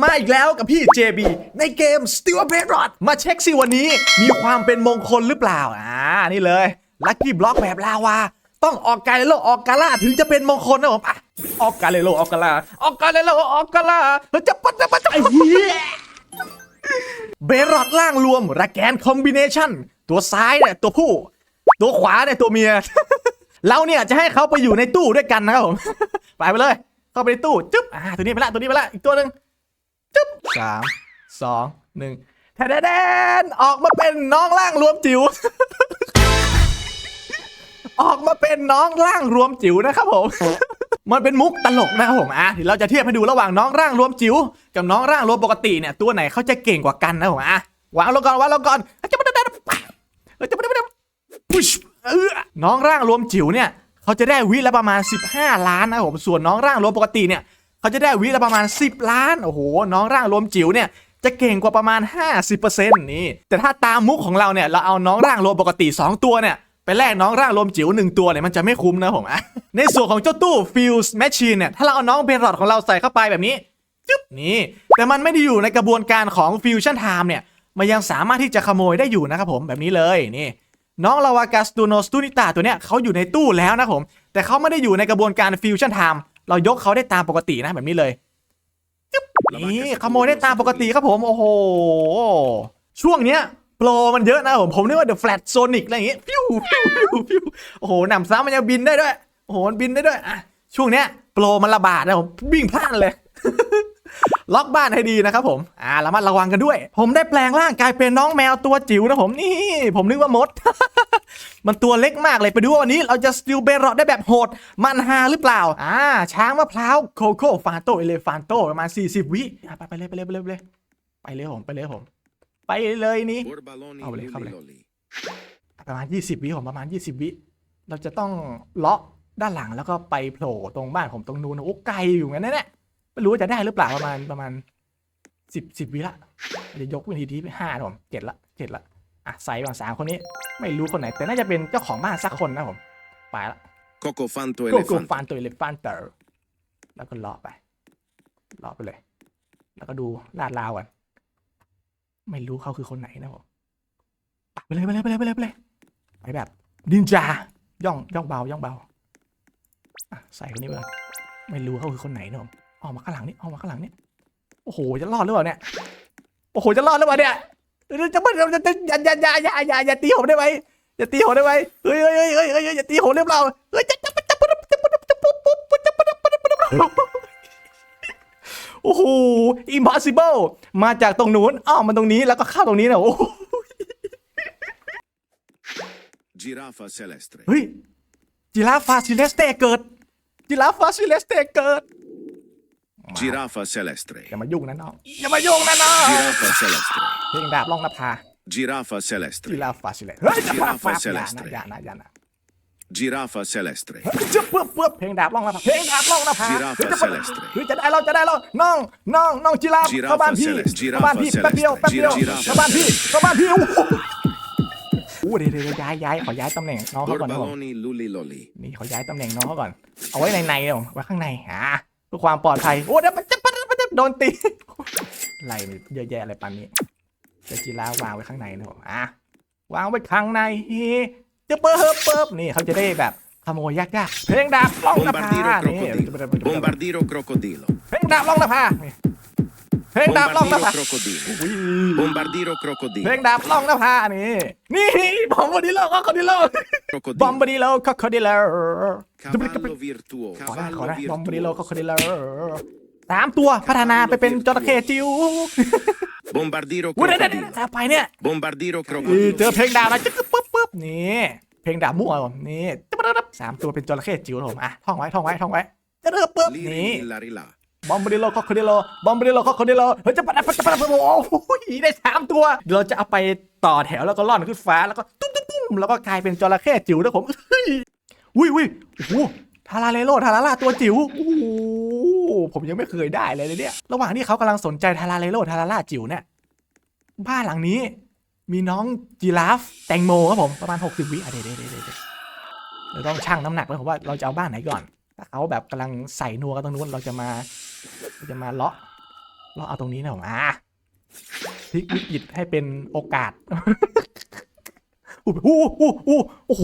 มาอีกแล้วกับพี่ JB ในเกม Steel b r a d r o d มาเช็คสิวันนี้มีความเป็นมงคลหรือเปล่า อ่า นี่เลย ลัคกี้บล็อกแบบลาวา ต้องออกกาเลโลออกกาล่าถึงจะเป็นมงคลนะผมอะออกกาเลโลออกกาล่าออกกาเลโลออกกาล่าแล้วจะปัดจะปัดจะไอ้เหี้ยเบรอดล่างรวมระแกนคอมบิเนชันตัวซ้ายเนี่ยตัวผู้ ตัวขวาเนี่ยตัวเมีย เราเนี่ยจะให้เขาไปอยู่ในตู้ด้วยกันนะครับผม ไปไปเลย เข้าไปในตู้ จึ๊บ อ่า ตัวนี้ไปละ ตัวนี้ไปละ อีกตัวหนึ่ง จึ๊บสามสองหนึ่งแทนแดนออกมาเป็นน้องล่างรวมจิ๋ว ออกมาเป็นน้องร่างรวมจิ๋วนะครับผม มันเป็นมุกตลกนะครับผมอะเดี๋ยวเราจะเทียบให้ดูระหว่างน้องร่างรวมจิ๋วกับน้องร่างรวมปกติเนี่ยตัวไหนเขาจะเก่งกว่ากันนะผมอะวางลงก่อนวางลงก่อนจะไม่ได้จะไม่ได้ปุ๊ชน้องร่างรวมจิ๋วเนี่ยเขาจะได้วิละประมาณ 15 ล้านนะผมส่วนน้องร่างรวมปกติเนี่ย เขาจะได้วิละประมาณ 10 ล้าน โอ้โห น้องร่างรวมจิ๋วเนี่ยจะเก่งกว่าประมาณ 50%นี่ แต่ถ้าตามมุกของเราเนี่ย เราเอาน้องร่างรวมปกติ 2 ตัวเนี่ยไปแลกน้องร่างลมจิ๋วหนึ่งตัวเนี่ยมันจะไม่คุ้มนะผมอะในส่วนของเจ้าตู้ Fuse Machine เนี่ยถ้าเราเอาน้องเบรอดของเราใส่เข้าไปแบบนี้จึ๊บนี่ แต่มันไม่ได้อยู่ในกระบวนการของ Fusion Time เนี่ยมันยังสามารถที่จะขโมยได้อยู่นะครับผมแบบนี้เลยนี่ น้องลาวากาสตูโนสตูนิตาตัวเนี้ยเขาอยู่ในตู้แล้วนะผม แต่เขาไม่ได้อยู่ในกระบวนการ Fusion Time เรายกเขาได้ตามปกตินะแบบนี้เลยจึ๊บนี่ขโมยได้ตามปกติครับผมโอ้โห ช่วงเนี้ยโปรมันเยอะนะผมผมนึกว่า The Flat Sonic อะไรอย่างงี้ฟิวฟิวฟิวฟิวโอ้โหหนำซ้ำมันยังบินได้ด้วยโอ้โหมันบินได้ด้วยอะช่วงเนี้ยโปรมันระบาดนะผมวิ่งพลาดเลย ล็อกบ้านให้ดีนะครับผมอ่าระมัดระวังกันด้วย ผมได้แปลงร่างกลายเป็นน้องแมวตัวจิ๋วนะผมนี่ ผมนึกว่ามด มันตัวเล็กมากเลยไปดูว่าวันนี้เราจะสติลเบรอดได้แบบโหด มันฮาหรือเปล่า อ่า ช้างมะพร้าวโคโค่ฟานโตเอเลฟานโตประมาณ 40 วิอะไปไปเลยไปเลยไปเลยไปเลยไปเลยผมไปเลยผม ไปเลยนี่ Borbaloni Ah, volè, Luli cavolo. Loli. ประมาณ 20 วิผมประมาณ 20 วิเราจะต้องเลาะด้านหลังแล้วก็ไปโผล่ตรงบ้านผมตรงนู้นโอ้ไกลอยู่งั้นแน่ๆ ไม่รู้ว่าจะได้หรือเปล่าประมาณประมาณ10 10วิละเดี๋ยวยกวิธีที่ห้านะผมเจ็ดละเจ็ดละอะใส่ก่อนสามคนนี้ ไม่รู้คนไหน แต่น่าจะเป็นเจ้าของบ้านสักคนนะผมไปละ Coco Fanto โกโก้ Elefante. ฟานตัวเลฟานเตอร์แล้วก็เลาะไปเลาะไปเลย แล้วก็ดูลาดราวกันไม่รู้เขาคือคนไหนนะผมไปเลยไปเลยไปเลยไปเลยไปเลยไปแบบดินจาย่องย่องเบาย่องเบาอะใส่คนนี้ไปก่อนไม่รู้เขาคือคนไหนนะผม ออกมาข้างหลังนี่ออกมาข้างหลังนี่โอ้โหจะรอดหรือเปล่าเนี่ยโอ้โหจะรอดหรือเปล่าเนี่ยจะไม่จะจะอย่าอย่าอย่าอย่าอย่าอย่าตีผมได้ไหมอย่าตีผมได้ไหมเฮ้ยเฮ้ยเฮ้ยเฮ้ยเฮ้ยอย่าตีผมเรียบร้อยเฮ้ยจะจะจะจะจะจะจะปุ๊บปุ๊บปุ๊บจะจะจะจะโอ้โห impossible มาจากตรงนู้นอ้อมมาตรงนี้แล้วก็เข้าตรงนี้นะโอ้โหเฮ้ยจิราฟาซิเลสเตเกิดจิราฟาซิเลสเตเกิด Giraffa Celestre. อย่ามายุ่งนะน้องอย่ามายุ่งนะน้อง Giraffa Celestre. เพลงดาบล่องนภา Giraffa จิ Celestre. ราฟาซิเลสเฮ้ยจะฟา Giraffa ฟาอย่า Celeste นะอย่านะอย่านะ Giraffa Celestre. จะเปื้อบเปื้อบเพลงดาบล่องนภาเพลงดาบล่องนภา Giraffa เฮ้ยจะ Celeste เฮ้ยจะได้เราจะได้เราน้องน้องน้องจิราฟ Giraffa เข้าบ้านพี่ Celeste เข้าบ้านพี่ Giraffa แป๊บเดียว Celeste แป๊บเดียว Giraffa เข้าบ้านพี่ Celeste เข้าบ้านพี่โอ้โหโอ้เดี๋ยวเดี๋ยวย้ายย้ายขอย้ายตำแหน่งน้องเขาก่อนนะผม Borbaloni Luli Loli. นี่เขาย้ายตำแหน่งน้องเขาก่อน เอาไว้ในในๆเลยผมไว้ข้างในอ่าเพื่อความปลอดภัย โอ้เดี๋ยวมันจะมันจะมันจะโดนตีอะไรเนี่ยเยอะแยะอะไรปันนี้เจะจีราวางไว้ข้างในนะผมอะวางไว้ข้างในจะเปิบเปิบนี่เขาจะได้แบบขโมยยากๆเพลงดาบล่องนภา Bombardiro นี่ crocodilo. Bombardiro crocodilo. เพลงดาบล่องนภานี่ เพลงดาบล่องน Bombardiro ภา crocodilo. อุ้ย Bombardiro เพล crocodilo. งดาบล่องนภานี่ นี่บอมบ์ดีโลก็คอดิโลบอม Crocodilo. บ์ดีโลก็คอดิโล Cavallo virtuoso. ขอได้ขอ Cavallo ได้บอมบ์ดีโล virtuoso. ก็คอดิโลสามตัวพัฒนาไปเป็นจระเข้จิ๋ว Bombardiro อุ้ยเดี๋ยวเดี๋ยวเดี๋ยว crocodilo. ถ้าไปเนี่ย Bombardiro เออ crocodilo. เจอเพลงดาวนะจึ๊กปึ๊บปึ๊บนี่เพลงดาวมั่วผมนี่ตึ๊บตึ๊บตึ๊บสามตัวเป็นจระเข้จิ๋วนะผมอะท่องไว้ท่องไว้ท่องไว้จะเริ่มปึ๊บ Liri นี่ Lari là. บอมบ์ดีโลก็คอดิโลบอมบ์ดีโลก็คอดิโลเฮ้ยจะปัดปัดปัดปัดโอ้โหได้สามตัวเดี๋ยวเราจะเอาไปต่อแถวแล้วก็ล่อนขึ้นฟ้าแล้วก็ตุ้มตุ้มตุ้มแล้วก็กลายเป็นจระเข้จิ๋วนะผมเฮ้ยอุ้ยอุ้ยโอ้โหทาราเลโลทาราล่าตัวจิ๋วโอ้โหผมยังไม่เคยได้เลยเนี่ย ระหว่างที่เขากำลังสนใจทาราเลโลทาราล่าจิ๋วเนี่ยบ้านหลังนี้ มีน้องจีราฟแตงโมครับผมประมาณ 60 วิอะเดี๋ยวเดี๋ยวเดี๋ยวเดี๋ยวเดี๋ยวต้องชั่งน้ำหนักแล้วผมว่าเราจะเอาบ้านไหนก่อน ถ้าเขาแบบกำลังใส่นัวกันตรงนู้นเราจะมา จะมาเลาะเราเอาตรงนี้นะผมอะพลิกวิกฤตให้เป็นโอกาสโอ้โหโอ้โหโอ้โห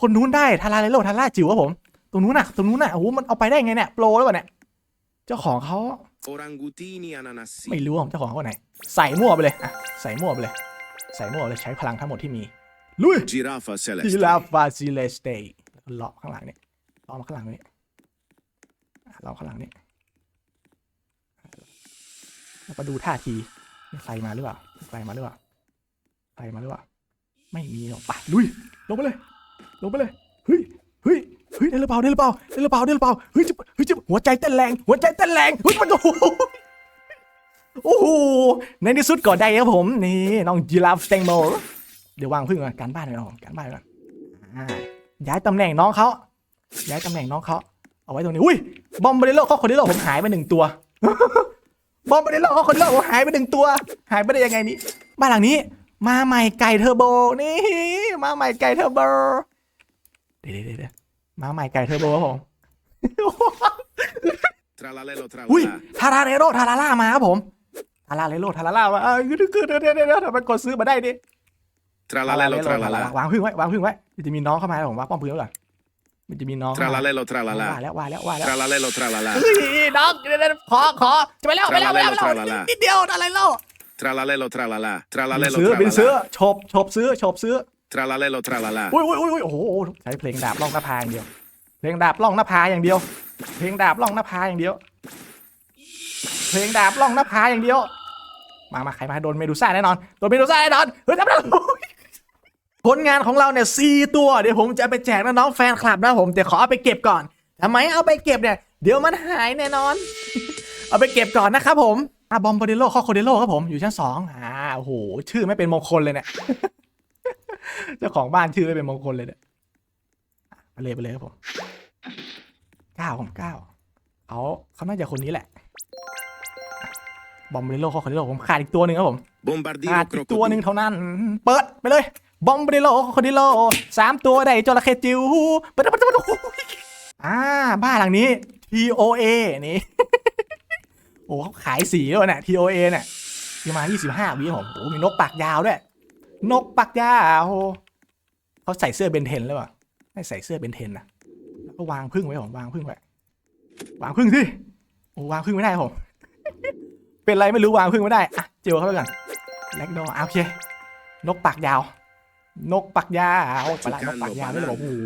คนนู้นได้ทาราเลโลทาราจิ๋วครับผม ตรงนู้นน่ะ ตรงนู้นน่ะ โอ้โห มันเอาไปได้ไงเนี่ย โปรหรือเปล่าเนี่ย เจ้าของเขา Orangutini ananassi. ไม่รู้ว่าเจ้าของเขาคนไหน ใส่มั่วไปเลยอะใส่มั่วไปเลย ใส่มั่วไปเลย ใช้พลังทั้งหมดที่มี ลุย Giraffa ที celeste. ลาฟาซิเลสเตย์เลาะข้างหลังนี่เลาะมาข้างหลังนี่อะเลาะข้างหลังนี่ แล้วก็ดูท่าทีนี่ใครมาหรือเปล่าใครมาหรือเปล่าใครมาหรือเปล่า ไม่มีหรอกไปลุยลงไปเลย ลงไปเลยเฮ้ยเฮ้ยเฮ้ยได้หรือเปล่าได้หรือเปล่าได้หรือเปล่าได้หรือเปล่าเฮ้ยจะเฮ้ยจะหัวใจเต้นแรง หัวใจเต้นแรงเฮ้ยมันโอ้โหโอ้โหในที่สุดก็ได้ครับผมนี่น้องจีราฟสเตงโมเดี๋ยววางพึ่งก่อนการบ้านไปก่อนการบ้านไปก่อนย้ายตำแหน่งน้องเขาย้ายตำแหน่งน้องเขาเอาไว้ตรงนี้อุ้ยบอมบ์เดโลเขาคนเดียวผมหายไปหนึ่งตัว บอมบ์เดโลเขาคนเดียวผมหายไปหนึ่งตัว หายไปได้ยังไงนี่บ้านหลังนี้ มาใหม่ไก่เทอร์โบนี่ มาใหม่ไก่เทอร์โบเดี๋ยวเดี๋ยวเดี๋ยวมาใหม่ไก่เทอร์โบครับผม Tralalelo อุ้ย tralala. ทาราเรโรทาราล่ามาครับผมทาราเรโรทาราล่ามาเออเดี๋ยวเดี๋ยวเดี๋ยวเดี๋ยวทำไมกดซื้อมาได้ดิ Tralalelo ทาราเรโร tralala. วางพึ่งไว้วางพึ่งไว้มันจะมีน้องเข้ามาแล้วผมว่าป้อมพึ่งไว้ก่อน มันจะมีน้องเข้ามา Tralalelo ว่า tralala. แล้วว่าแล้วว่าแล้ว Tralalelo tralala. เฮ้ยน้องเดี๋ยวเดี๋ยวขอขอจะไปแล้วไปแล้วไปแล้วไปแล้วนิดเดียวอะไรเล่า Tralalelo tralala. บิน Tralalelo ซื้อบินซื้อ tralala. ฉบฉบซื้อฉบซื้อ Tralalelo tralala. อุ้ยอุ้ยอุ้ยโอ้โหใช้เพลงดาบล่องหน้าพาอย่างเดียว เพลงดาบล่องหน้าพาอย่างเดียว เพลงดาบล่องหน้าพาอย่างเดียว เพลงดาบล่องหน้าพาอย่างเดียว มามาใครมาโดนเมดูซ่าแน่นอนโดนเมดูซ่าแน่นอนเฮ้ยจับได้ ผลงานของเราเนี่ยสี่ตัว เดี๋ยวผมจะเอาไปแจกน้องๆแฟนคลับนะผมแต่ขอเอาไปเก็บก่อนทำไมเอาไปเก็บเนี่ย เดี๋ยวมันหายแน่นอน เอาไปเก็บก่อนนะครับผมอะบอมบอดิโลข้อโคเดโลครับผมอยู่ชั้นสองอ่าโอ้โหชื่อไม่เป็นมงคลเลยเนี่ยเจ้าของบ้านชื่อไม่เป็นมงคลเลยเนี่ยไปเลยไปเลยครับผมเก้าผมเก้าเขาเขาน่าจะคนนี้แหละ บอมบ์เดโลข้อคนเดียวผมขาดอีกตัวหนึ่งครับผม Bombardino ขาดอีกตัวหนึ่ง crocodilo. เท่านั้น เปิดไปเลย บอมบ์เดโลคนดียวสามตัวได้จระเข้จิ๋วปิดปิดปิดเปิดอ่าบ้านหลังนี้ TOA นี่โอ้เขาขายสีด้วยเนี่ย TOA เนี่ยประมาณ25วิครับผมโอ้มีนกปากยาวด้วย นกปากยาวเขาใส่เสื้อเบนเทนหรือเปล่าไม่ใส่เสื้อเบนเทนนะแล้วก็วางพึ่งไว้ผมวางพึ่งไว้วางพึ่งสิโอ้วางพึ่งไม่ได้ผมเป็นไรไม่รู้วางพึ่งไม่ได้อะเจลเข้าไปก่อนแล็กดอโอเค นกปากยาว นกปากยาวปลานกปากยาวไม่เลยบอกโอ้โห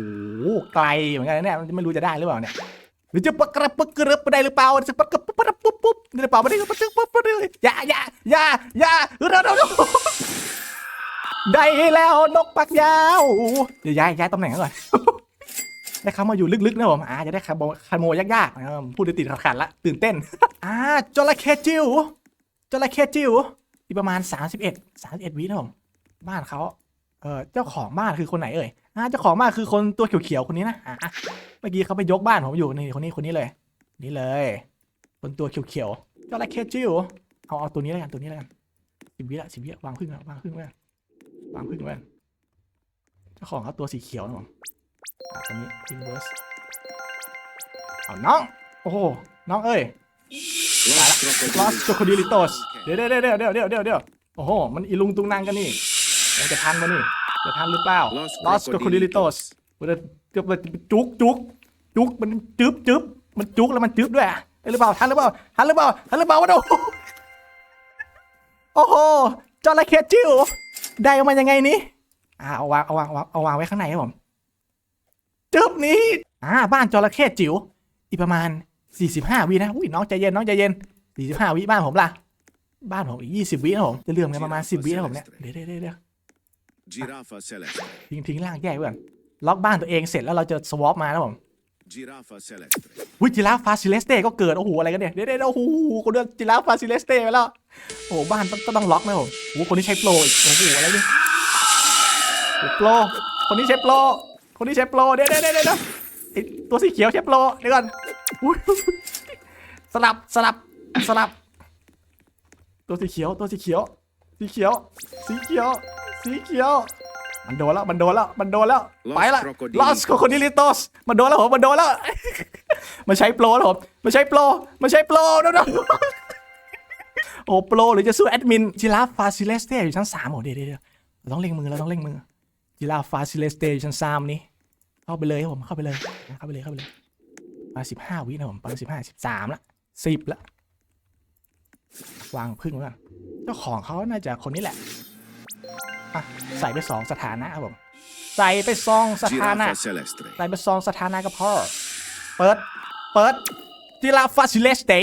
ไกลเหมือนกันนะเนี่ยไม่รู้จะได้หรือเปล่าเนี่ยหรือจะปะกระปะกระปะได้หรือเปล่าจะปะกระปะปะปุ๊บปุ๊บได้หรือเปล่าไม่ได้ก็ปะจึ๊บปุ๊บปุ๊บเลยอย่าอย่าอย่าอย่าเร็วเร็วเร็วได้แล้วนกปากยาวเดี๋ยวย้ายย้ายตำแหน่งก่อนได้เข้ามาอยู่ลึกๆนะผมอ่าจะได้ขโมยขโมยยากๆนะครับพูดติดๆขัดๆละตื่นเต้นอ่าจระเข้จิ๋วจระเข้จิ๋วอีกประมาณ 31 31วินะผมบ้านเขา เออเจ้าของบ้านคือคนไหนเอ่ยอ่าเจ้าของบ้านคือคนตัวเขียวๆคนนี้นะอะอะเมื่อกี้เขาไปยกบ้านผมอยู่นี่คนนี้คนนี้เลย นี่เลย คนตัวเขียวๆจระเข้จิ๋วเอาเอาตัวนี้แล้วกันตัวนี้แล้วกันสิบวิละสิบวิละวางพึ่งละวางพึ่งไว้ก่อนวางพึ่งไว้ก่อนเจ้าของเขาตัวสีเขียวนะผมอะตัวนี้ inverse เอาน้อง โอ้โหน้องเอ้ย Los Los Crocodilitos เดี๋ยวเดี๋ยวเดี๋ยวเดี๋ยวเดี๋ยวเดี๋ยวเดี๋ยวโอ้โห มันอีลุงตุงนางกันนี่มัน จะทันปะนี่จะทันหรือเปล่า Los Los Crocodilitos มันจะเกือบมันจุกจุกจุกมันจึ๊บจึ๊บมันจุกแล้วมันจึ๊บด้วยอะได้หรือเปล่าทันหรือเปล่าทันหรือเปล่าทันหรือเปล่าวะโดโอ้โหจระเข้จิ๋วได้ออกมายังไงนี่อ่าเอาวางเอาวางเอาวางเอาวางไว้ข้างในครับผมจึ๊บนี้อ่าบ้านจระเข้จิ๋วอีกประมาณ 45 วินะอุ้ยน้องใจเย็นน้องใจเย็น 45 วิบ้านผมล่ะ บ้านผมอีก 20 วินะผมจะเหลื่อมกันประมาณ 10 วินะผมเนี่ยเดี๋ยวเดี๋ยวเดี๋ยวเดี๋ยว Giraffa celeste. ทิ้งทิ้งล่างแยกไว้ก่อนล็อกบ้านตัวเองเสร็จแล้วเราจะสวอปมานะผม Giraffa celeste. วิจิราฟาซิเลสเต้ก็เกิด โอ้โห อะไรกันเนี่ยเดี๋ยวเดี๋ยวเดี๋ยวโอ้โหคนเดินจิราฟาซิเลสเต้ไปแล้ว โอ้โห บ้านต้องต้องล็อกนะผมโอ้โหคนนี้ใช้โปรอีกโอ้โห อะไรเนี่ยโอ้โหโปร คนนี้ใช้โปร คนนี้ใช้โปร เดี๋ยวเดี๋ยวเดี๋ยวเดี๋ยวไอตัวสีเขียวใช้โปร เดี๋ยวก่อนอุ๊ยสลับสลับสลับ ตัวสีเขียว ตัวสีเขียว สีเขียว สีเขียว สีเขียว มันโดนแล้ว มันโดนแล้ว มันโดนแล้ว ไปละ Crocodilitos ลอสโคโคดิลิโตสมันโดนแล้วผมมันโดนแล้ว มันใช้โปรแล้วผมมันใช้โปร มันใช้โปรโดนโอ้โปรหรือจะสู้แอดมินจิราฟฟาซิเลสเตอยู่ชั้นสามโอ้เดี๋ยวเดี๋ยวเดี๋ยวเราต้องเล็งมือเราต้องเล็งมือจิราฟฟาซิเลสเตอยู่ชั้นสามนี่เข้าไปเลยครับผมเข้าไปเลยเข้าไปเลยเข้าไปเลยมาสิบห้าวินะผมประมาณสิบห้าสิบสามละสิบละวางพึ่งไว้ก่อนเจ้าของเขาน่าจะคนนี้แหละ อะใส่ไปสองสถานะครับผม ใส่ไปสองสถานะ Giraffa celeste. ใส่ไปซองสถานะก็พอ เปิด เปิดจิลาฟาซิเลสเต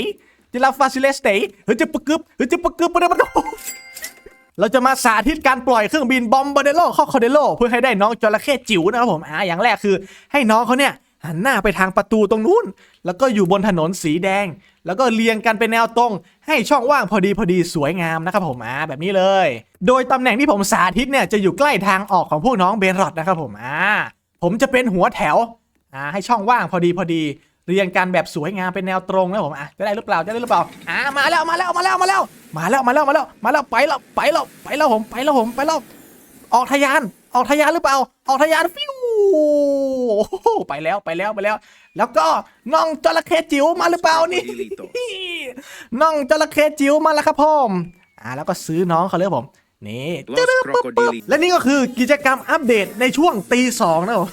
จิลาฟาซิเลสเตเฮ้ยจะปะกึบเฮ้ยจะปะกึบปะเดปะโดเราจะมาสาธิตการปล่อยเครื่องบินบอมบาเดโลข้อคอเดโลเพื่อให้ได้น้องจระเข้จิ๋วนะครับผมอ่าอย่างแรกคือให้น้องเขาเนี่ย หันหน้าไปทางประตูตรงนู้น แล้วก็อยู่บนถนนสีแดง แล้วก็เรียงกันเป็นแนวตรง ให้ช่องว่างพอดีพอดีสวยงามนะครับผมอ่าแบบนี้เลย โดยตำแหน่งที่ผมสาธิตเนี่ยจะอยู่ใกล้ทางออกของพวกน้องเบนรอดนะครับผมอ่าผมจะเป็นหัวแถวอ่าให้ช่องว่างพอดีพอดี เรียงกันแบบสวยงามเป็นแนวตรงนะผมอะจะได้หรือเปล่าจะได้หรือเปล่าอ่ามาแล้วมาแล้วมาแล้วมาแล้ว มาแล้วมาแล้วมาแล้วมาแล้วไปแล้วไปแล้วไปแล้วผมไปแล้วผมไปแล้วออกทะยานออกทะยานหรือเปล่า ออกทะยานฟิว ไปแล้วไปแล้วไปแล้ว แล้วก็น้องจระเข้จิ๋วมาหรือเปล่านี่ Crocodilito. น้องจระเข้จิ๋วมาแล้วครับผมอ่าแล้วก็ซื้อน้องเขาเลยครับผมนี่ Los crocodili. และนี่ก็คือกิจกรรมอัปเดตในช่วงตีสองนะผม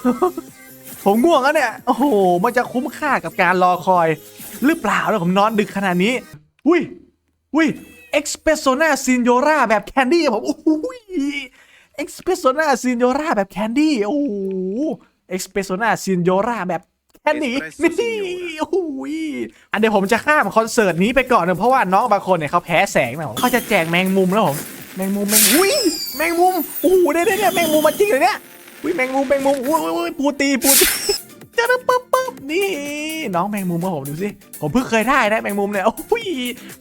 ผมง่วงแล้วเนี่ยโอ้โหมันจะคุ้มค่ากับการรอคอย หรือเปล่านะผมนอนดึกขนาดนี้อุ้ยอุ้ยเอ็กซ์เพรสโซนาซินโยราแบบแคนดี้ผมอุ้ย เอ็กซ์เพรสโซนาซินโยราแบบแคนดี้โอ้โหเอ็กซ์เพรสโซนาซินโยราแบบแคนดี้ Espresso นี่ Signora โอ้โหอันเดี๋ยวผมจะข้ามคอนเสิร์ตนี้ไปก่อนนะเพราะว่าน้องบางคนเนี่ยเขาแพ้แสงนะผมเขาจะแจกแมงมุมแล้วผมแมงมุมแมงอุ้ยแมงมุมโอ้โหเนี่ยเนี่ยเนี่ยแมงมุมมาจริงเลยเนี่ยอุ้ยแมงมุมแมงมุมอุ้ยอุ้ยอุ้ยปูตีปูตีจะได้ปั๊บปั๊บนี่น้องแมงมุมครับผมดูสิผมเพิ่งเคยได้นะแมงมุมเนี่ยโอ้ย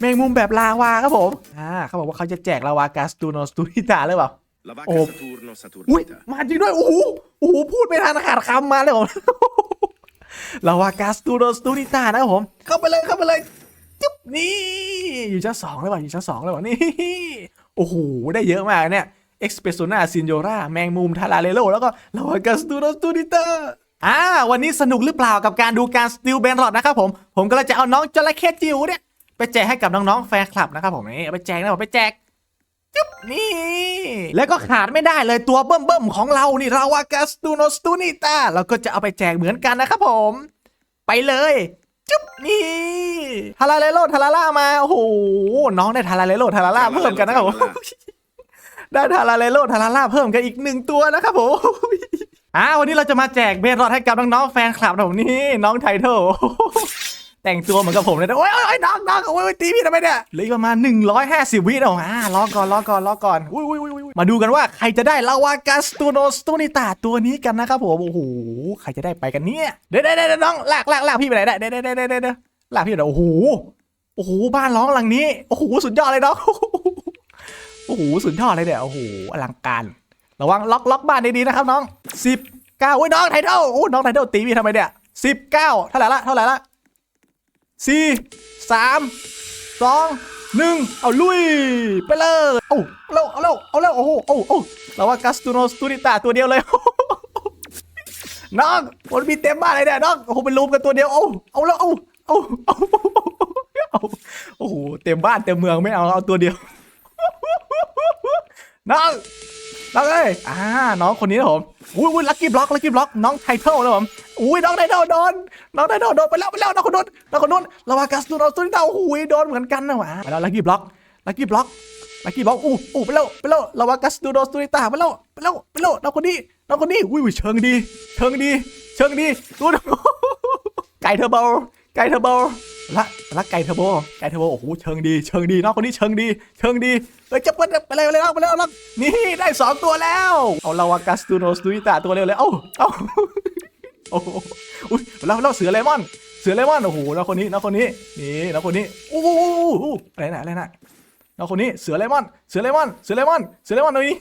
แมงมุมแบบลาวาครับผมอ่าเขาบอกว่าเขาจะแจกลาวากาสตูโนสตูนิตาหรือเปล่า La vacca Oh. Saturno อุ้ย Saturnita. มาจริงด้วย โอ้โหโอ้โหพูดไม่ทันขาดคำมาเลยผม ลาวากาสตูโนสตูนิตานะครับผม เข้าไปเลยเข้าไปเลยจุ๊บนี่ อยู่ชั้นสองเลยว่ะอยู่ชั้นสองเลยว่ะนี่ โอ้โห ได้เยอะมากเนี่ยเอ็กซ์เพรสโซนาซินโยราแมงมุมทาราเลโลแล้วก็ลาวากาสตูโนสตูนิตาอ่าวันนี้สนุกหรือเปล่ากับการดูการสติลเบนรอดนะครับผม ผมก็เลยจะเอาน้องจระเข้จิ๋วเนี่ย ไปแจกให้กับน้องๆแฟนคลับนะครับผมนี่เอาไปแจกนะผมไปแจก จุ๊บนี่ แล้วก็ขาดไม่ได้เลยตัวเบิ่มๆของเรานี่ราวากาสตูโนสตูนิตาเราก็จะเอาไปแจกเหมือนกันนะครับผม ไปเลยจุ๊บนี่ทาราเลโลทาราล่ามาโอ้โหน้องได้ทาราเลโลทาราล่าเพิ่มกันนะครับผมได้ทาราเลโลทาราล่าเพิ่มกันอีกหนึ่งตัวนะครับผมอ่าวันนี้เราจะมาแจกเบรอดให้กับน้องๆแฟนคลับนะผมนี่น้องไทเทล แต่งตัวเหมือนกับผมเลยนะโอ้ยโอ้ยน้องน้องโอ้ยตีพี่ทำไมเนี่ยเหลืออีกประมาณ 150 วินะผมอ่ารอก่อนรอก่อนรอก่อนอุ้ยอุ้ยอุ้ยอุ้ยมาดูกันว่าใครจะได้ลาวากาสตูโนสตูนิตาตัวนี้กันนะครับผมโอ้โหใครจะได้ไปกันเนี่ยเดี๋ยวเดี๋ยวเดี๋ยวน้องลากลากลากพี่ไปไหนได้เดี๋ยวเดี๋ยวเดี๋ยวเดี๋ยวเดี๋ยวลากพี่ไปไหนโอ้โหโอ้โหบ้านร้องหลังนี้โอ้โหสุดยอดเลยน้องโอ้โหสุดยอดเลยเนี่ยโอ้โหอลังการ ระวังล็อกล็อกบ้านดีๆนะครับน้องสิบเก้าโอ้ยน้องไทเทลโอ้น้องไทเทลตีพี่ทำไมเนี่ยสิบเก้าเท่าไหร่ละเท่าไหร่ละ สี่สามสองหนึ่งเอาลุย ไปเลยเอาเอาเร็วเอาเร็วเอาเร็วโอ้โหโอ้โอ้เราว่ากัสตูโนสตูดิตาตัวเดียวเลยน้องมันมีเต็มบ้านเลยเนี่ยน้องโอ้โหเป็นรูมกันตัวเดียวเอาเอาแล้วเอาเอาเอาเอาโอ้โหเต็มบ้านเต็มเมืองไม่เอาเอาตัวเดียว น้องน้องเอ้ยอ่าน้องคนนี้นะผมอุ้ยอุ้ยลักกี้บล็อกลักกี้บล็อกน้องไทเทิลนะผมอุ้ยน้องไทเทิลโดนน้องไทเทิลโดนไปแล้วไปแล้วน้องคนนู้นน้องคนนู้นลาวากัสตูนอสตูนิตาอุ้ยโดนเหมือนกันนะหวะไปแล้วลักกี้บล็อกลักกี้บล็อกลักกี้บล็อกอู้อู้ไปแล้วไปแล้วลาวากัสตูนอสตูนิตาไปแล้วไปแล้วไปแล้วน้องคนนี้น้องคนนี้อุ้ยอุ้ยเชิงดี เชิงดี เชิงดีดูดูไก่เทอร์โบ ไก่เทอร์โบละละไก่เทอร์โบไก่เทอร์โบโอ้โหเชิงดีเชิงดีน้องคนนี้เชิงดีเชิงดีเอ้ยจะเปิดไปเลยไปเลยน้องไปเลยน้องนี่ได้สองตัวแล้วเอาลาวากัสตูโนสตูนิตาตัวเร็วเลยเอ้าเอ้าโอ้โหอุ้ยแล้วแล้วเสือเลมอนเสือเลมอนโอ้โหน้องคนนี้น้องคนนี้นี่น้องคนนี้อู้หูอู้อะไรนะอะไรนะน้องคนนี้เสือเลมอนเสือเลมอนเสือเลมอนเสือเลมอนตัวนี้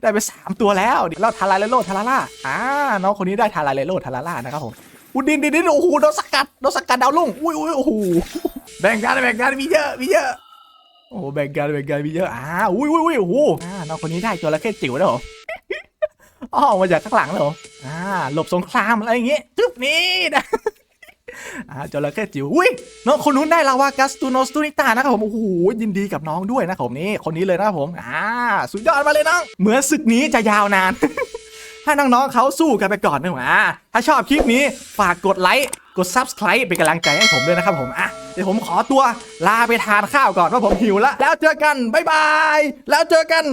ได้ไปสามตัวแล้วแล้วทาราเลโลทาราล่าอ่าน้องคนนี้ได้ทาราเลโลทาราล่านะครับผม อุยดินดินดินโอ้โหโดนสกัดโดนสกัดดาวลุ่งอุ้ยอุ้ยโอ้โหแบ่งกันแบ่งกันมีเยอะมีเยอะโอ้แบ่งกันแบ่งกันมีเยอะอ่าอุ้ยอุ้ยอุ้ยโอ้โหอ่าน้องคนนี้ได้จระเข้จิ๋วแล้วเหรออ้อมาจากข้างหลังแล้วเหรออ่าหลบสงครามอะไรอย่างเงี้ยจึ๊บนี่นะอ่าจระเข้จิ๋วอุ้ยน้องคนนู้นได้ลาวากัสตูโนสตูนิตานะครับผมโอ้โหยินดีกับน้องด้วยนะครับผมนี่คนนี้เลยนะครับผมอ่าสุดยอดมาเลยน้องเหมือนศึกนี้จะยาวนาน ให้น้องๆเขาสู้กันไปก่อนนะผมอะถ้าชอบคลิปนี้ฝากกดไลค์กด Subscribe เป็นกำลังใจให้ผมด้วยนะครับผมอะเดี๋ยวผมขอตัวลาไปทานข้าวก่อนว่าผมหิวแล้วแล้วเจอกันบ๊ายบาย แล้วเจอกัน